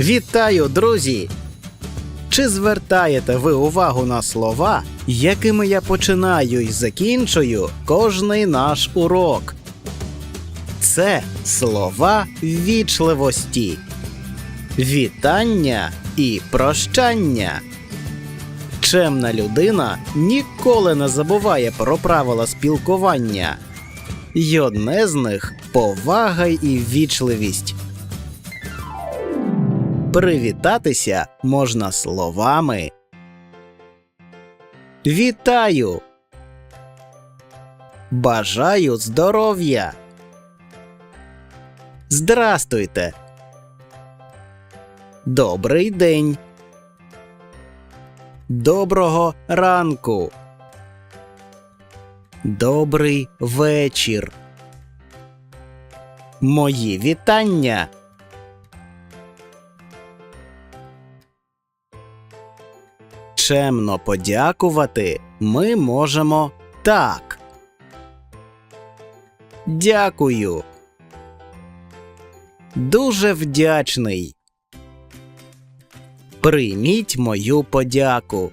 Вітаю, друзі! Чи звертаєте ви увагу на слова, якими я починаю і закінчую кожний наш урок? Це слова вічливості, вітання і прощання. Чемна людина ніколи не забуває про правила спілкування. І одне з них повага і вічливість. Привітатися можна словами. Вітаю. Бажаю здоров'я. Здрастуйте. Добрий день. Доброго ранку. Добрий вечір. Мої вітання. Чемно подякувати ми можемо так. Дякую. Дуже вдячний. Прийміть мою подяку.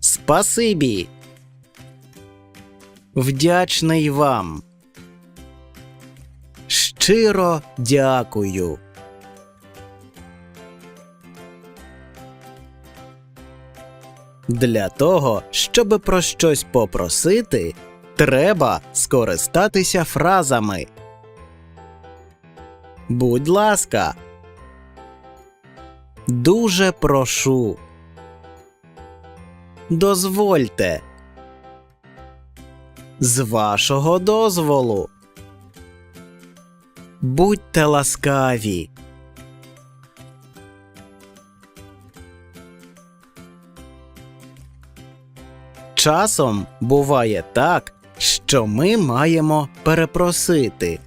Спасибі. Вдячний вам. Щиро дякую. Для того, щоб про щось попросити, треба скористатися фразами. Будь ласка. Дуже прошу. Дозвольте. З вашого дозволу. Будьте ласкаві. Часом буває так, що ми маємо перепросити.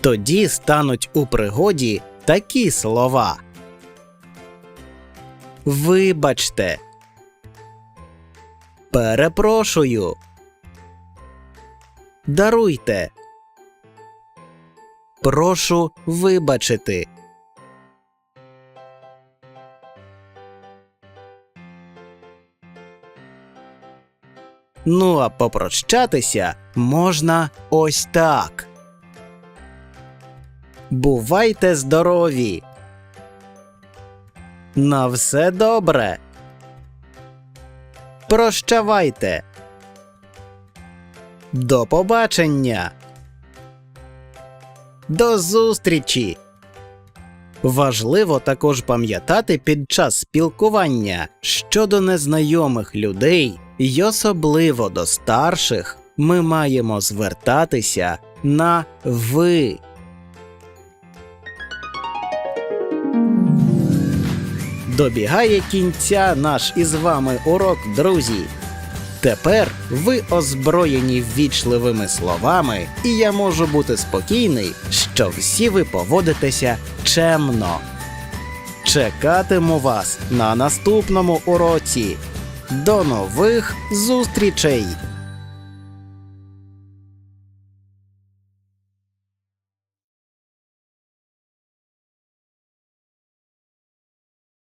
Тоді стануть у пригоді такі слова. Вибачте. Перепрошую. Даруйте. Прошу вибачити. Ну а попрощатися можна ось так. Бувайте здорові. На все добре. Прощавайте. До побачення. До зустрічі. Важливо також пам'ятати під час спілкування щодо незнайомих людей, і особливо до старших, ми маємо звертатися на ви. Добігає кінця наш із вами урок, друзі. Тепер ви озброєні ввічливими словами, і я можу бути спокійний, що всі ви поводитеся чемно. Чекатиму вас на наступному уроці. До нових зустрічей!